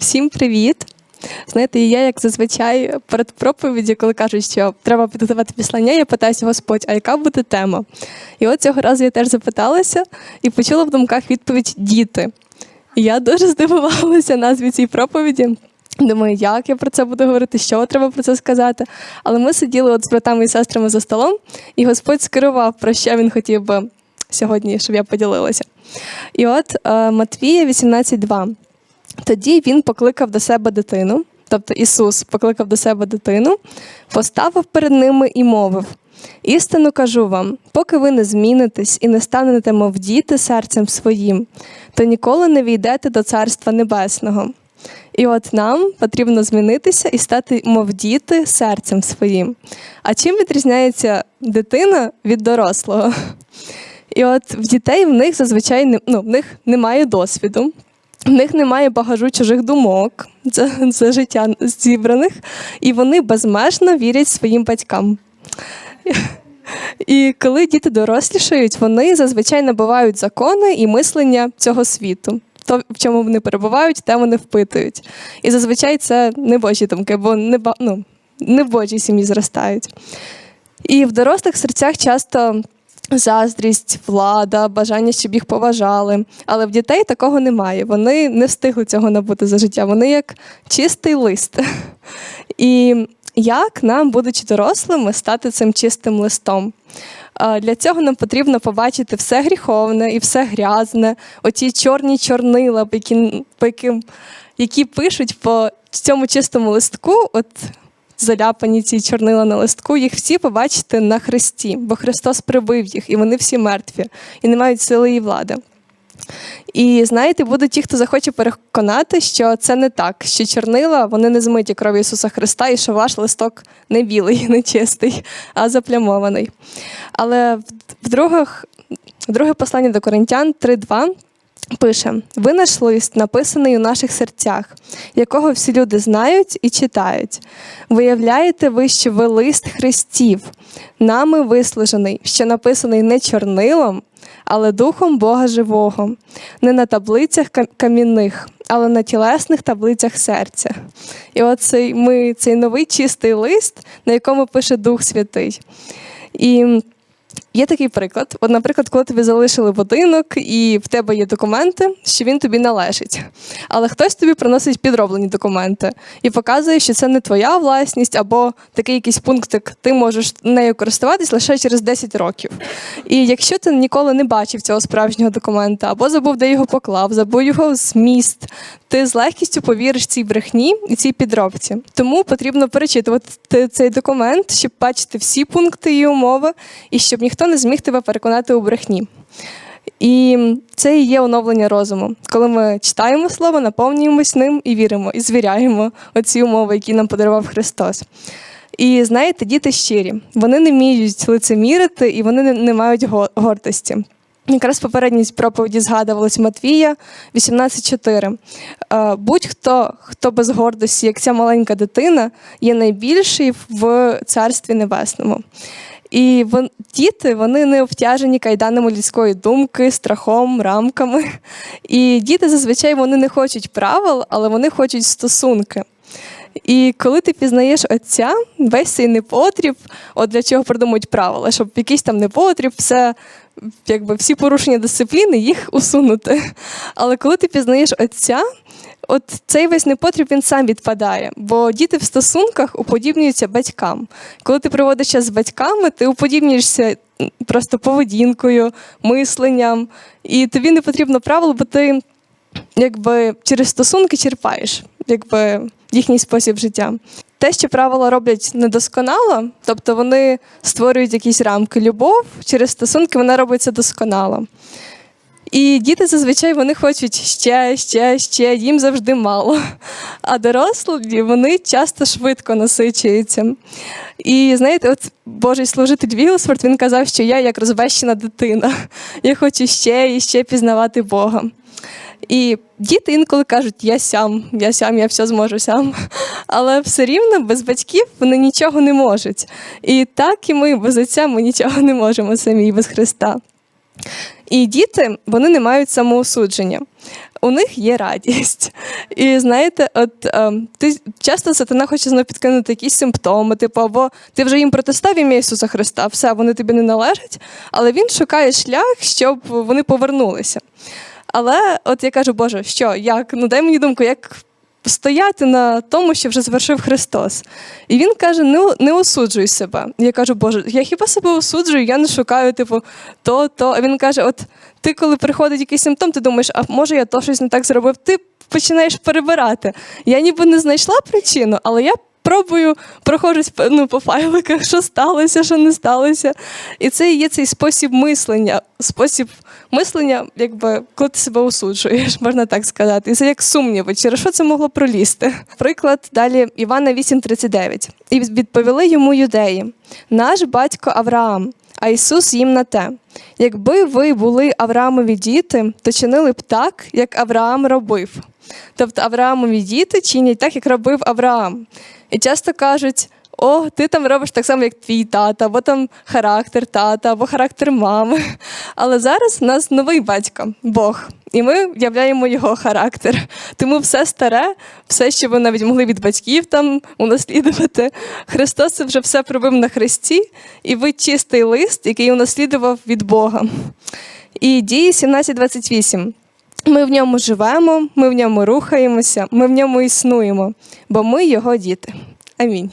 Всім привіт! Знаєте, я, як зазвичай, перед проповіді, коли кажуть, що треба підготувати післання, я питаюся Господь, а яка буде тема? І от цього разу я теж запиталася і почула в думках відповідь діти. І я дуже здивувалася назві цієї проповіді. Думаю, як я про це буду говорити, що треба про це сказати. Але ми сиділи от з братами і сестрами за столом, і Господь скерував, про що він хотів би сьогодні, щоб я поділилася. І от е, Матвія 18.2. Тоді він покликав до себе дитину, тобто Ісус покликав до себе дитину, поставив перед ними і мовив: Істину кажу вам, поки ви не змінитесь і не станете, мов діти серцем своїм, то ніколи не війдете до Царства Небесного. І от нам потрібно змінитися і стати, мов діти, серцем своїм. А чим відрізняється дитина від дорослого? І от в дітей в них зазвичай ну, в них немає досвіду, в них немає багажу чужих думок за, за життя зібраних, і вони безмежно вірять своїм батькам. І коли діти дорослішають, вони зазвичай набувають закони і мислення цього світу. То, в чому вони перебувають, те вони впитують. І зазвичай це не божі думки, бо не, ну, не в сім'ї зростають. І в дорослих серцях часто заздрість, влада, бажання, щоб їх поважали. Але в дітей такого немає. Вони не встигли цього набути за життя. Вони як чистий лист. І як нам, будучи дорослими, стати цим чистим листом? Для цього нам потрібно побачити все гріховне і все грязне, оті чорні чорнила, по які пишуть по цьому чистому листку, от заляпані ці чорнила на листку, їх всі побачите на Христі, бо Христос прибив їх, і вони всі мертві, і не мають сили і влади. І знаєте, будуть ті, хто захоче переконати, що це не так, що чорнила вони не змиті кров'ю Ісуса Христа, і що ваш листок не білий, не чистий, а заплямований. Але в других, друге послання до Коринтян 3.2 пише: Ви наш лист, написаний у наших серцях, якого всі люди знають і читають. Виявляєте ви, що ви лист Христів, нами вислужений, що написаний не чорнилом, але духом Бога живого, не на таблицях камінних, але на тілесних таблицях серця. І оцей ми цей новий чистий лист, на якому пише Дух Святий. І Є такий приклад. От, наприклад, коли тобі залишили будинок і в тебе є документи, що він тобі належить. Але хтось тобі приносить підроблені документи і показує, що це не твоя власність, або такий якийсь пунктик, ти можеш нею користуватись лише через 10 років. І якщо ти ніколи не бачив цього справжнього документа, або забув, де його поклав, забув його зміст, ти з легкістю повіриш цій брехні і цій підробці. Тому потрібно перечитувати цей документ, щоб бачити всі пункти і умови, і щоб ніхто не зміг тебе переконати у брехні. І це і є оновлення розуму, коли ми читаємо слово, наповнюємось ним і віримо, і звіряємо оці умови, які нам подарував Христос. І знаєте, діти щирі, вони не вміють лицемірити і вони не, мають гордості. Якраз в попередній проповіді згадувалось Матвія 18.4. Е, Будь-хто, хто без гордості, як ця маленька дитина, є найбільший в Царстві Небесному. І вон, діти вони не обтяжені кайданами людської думки, страхом, рамками. І діти зазвичай вони не хочуть правил, але вони хочуть стосунки. І коли ти пізнаєш отця, весь цей непотріб, от для чого придумують правила, щоб якийсь там непотріб, все, якби всі порушення дисципліни, їх усунути. Але коли ти пізнаєш отця, от цей весь непотріб він сам відпадає, бо діти в стосунках уподібнюються батькам. Коли ти проводиш час з батьками, ти уподібнюєшся просто поведінкою, мисленням, і тобі не потрібно правил, бо ти якби через стосунки черпаєш, якби їхній спосіб життя. Те, що правила роблять недосконало, тобто вони створюють якісь рамки. Любов через стосунки вона робиться досконало. І діти зазвичай вони хочуть ще, ще, ще, їм завжди мало. А дорослі вони часто швидко насичуються. І знаєте, от Божий служитель Вілсфорд він казав, що я як розбещена дитина. Я хочу ще і ще пізнавати Бога. І діти інколи кажуть, я сям, я сям, я все зможу сам. Але все рівно без батьків вони нічого не можуть. І так і ми без отця ми нічого не можемо самі без Христа. І діти вони не мають самоосудження. у них є радість. І знаєте, от е, ти часто сатана хоче знову підкинути якісь симптоми, типу, або ти вже їм протистав ім'я Ісуса Христа, все, вони тобі не належать, але він шукає шлях, щоб вони повернулися. Але от я кажу, Боже, що, як? Ну дай мені думку, як стояти на тому, що вже звершив Христос. І він каже: не, не осуджуй себе. Я кажу, Боже, я хіба себе осуджую, я не шукаю, типу, то, то. А він каже: От ти, коли приходить якийсь симптом, ти думаєш, а може я то щось не так зробив? Ти починаєш перебирати. Я ніби не знайшла причину, але я. Пробую, проходжусь ну, по файликах, що сталося, що не сталося. І це є цей спосіб мислення, спосіб мислення, якби коли ти себе осуджуєш, можна так сказати. І це як сумніви, через що це могло пролізти. Приклад далі Івана 8:39. І відповіли йому юдеї: наш батько Авраам, а Ісус їм на те. Якби ви були Авраамові діти, то чинили б так, як Авраам робив. Тобто Авраамові діти чинять так, як робив Авраам. І часто кажуть: о, ти там робиш так само, як твій тата, або там характер тата, або характер мами. Але зараз у нас новий батько, Бог, і ми являємо його характер. Тому все старе, все, що ви навіть могли від батьків там унаслідувати, Христос це вже все пробив на хресті, і ви чистий лист, який унаслідував від Бога. І дії 17.28. Ми в ньому живемо, ми в ньому рухаємося, ми в ньому існуємо, бо ми його діти. Амінь.